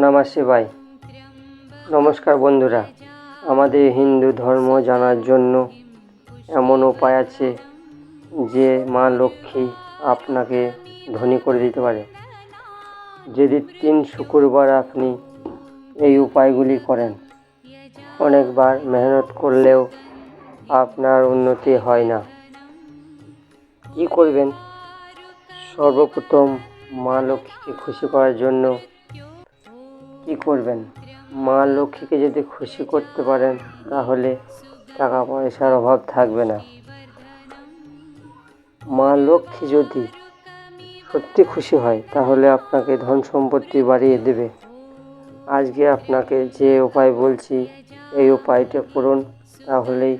নমঃ শিবায় নমস্কার বন্ধুরা, আমাদের হিন্দু ধর্ম জানার জন্য এমন উপায় আছে যে মা লক্ষ্মী আপনাকে ধনী করে দিতে পারে। যদি তিন শুক্রবার আপনি এই উপায়গুলি করেন, অনেকবার মেহনত করলেও আপনার উন্নতি হয় না। কী করবেন? সর্বপ্রথম মা লক্ষ্মীকে খুশি করার জন্য কি করবেন? মা লক্ষ্মীকে যদি খুশি করতে পারেন, তাহলে টাকা পয়সার অভাব থাকবে না। মা লক্ষ্মী যদি সত্যি খুশি হয়, তাহলে আপনাকে ধন সম্পত্তি বাড়িয়ে দেবে। আজকে আপনাকে যে উপায় বলছি, এই উপায়টা করুন তাহলেই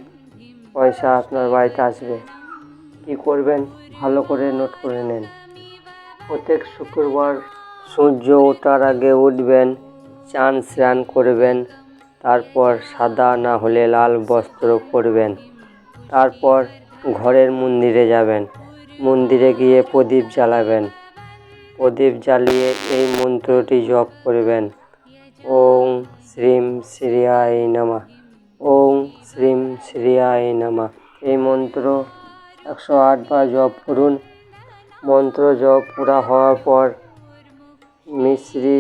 পয়সা আপনার বাড়িতে আসবে। কি করবেন? ভালো করে নোট করে নেন। প্রত্যেক শুক্রবার সূর্য ওঠার আগে উঠবেন। চান স্নান করবেন, তারপর সাদা না হলে লাল বস্ত্র পরবেন, তারপর ঘরের মন্দিরে যাবেন, মন্দিরে গিয়ে প্রদীপ জ্বালাবেন, প্রদীপ জ্বালিয়ে এই মন্ত্রটি জপ করবেন। ওং শ্রীম শ্রীয়ায় নমা, ওং শ্রীম শ্রীয়ায় নমা। এই মন্ত্র একশো আটবার জপ করুন। মন্ত্র জপ পুরা হওয়ার পর মিশ্রি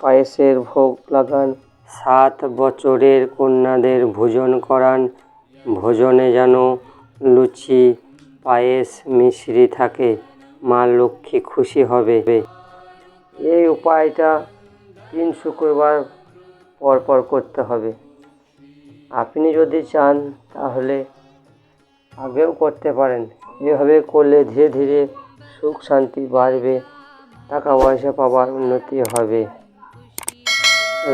পায়েসের ভোগ লাগান। সাত বছরের কন্যাদের ভোজন করান। ভোজনে যেন লুচি, পায়েস মিশ্রি থাকে, মা লক্ষ্মী খুশি হবে। এই উপায়টা তিন শুক্রবার পর পর করতে হবে। আপনি যদি চান, তাহলে আগেও করতে পারেন। এভাবে করলে ধীরে ধীরে সুখ শান্তি বাড়বে, টাকা পয়সা পাওয়ার উন্নতি হবে।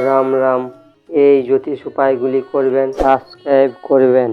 রাম রাম। এই জ্যোতিষ উপায়গুলি করবেন সাবস্ক্রাইব করবেন।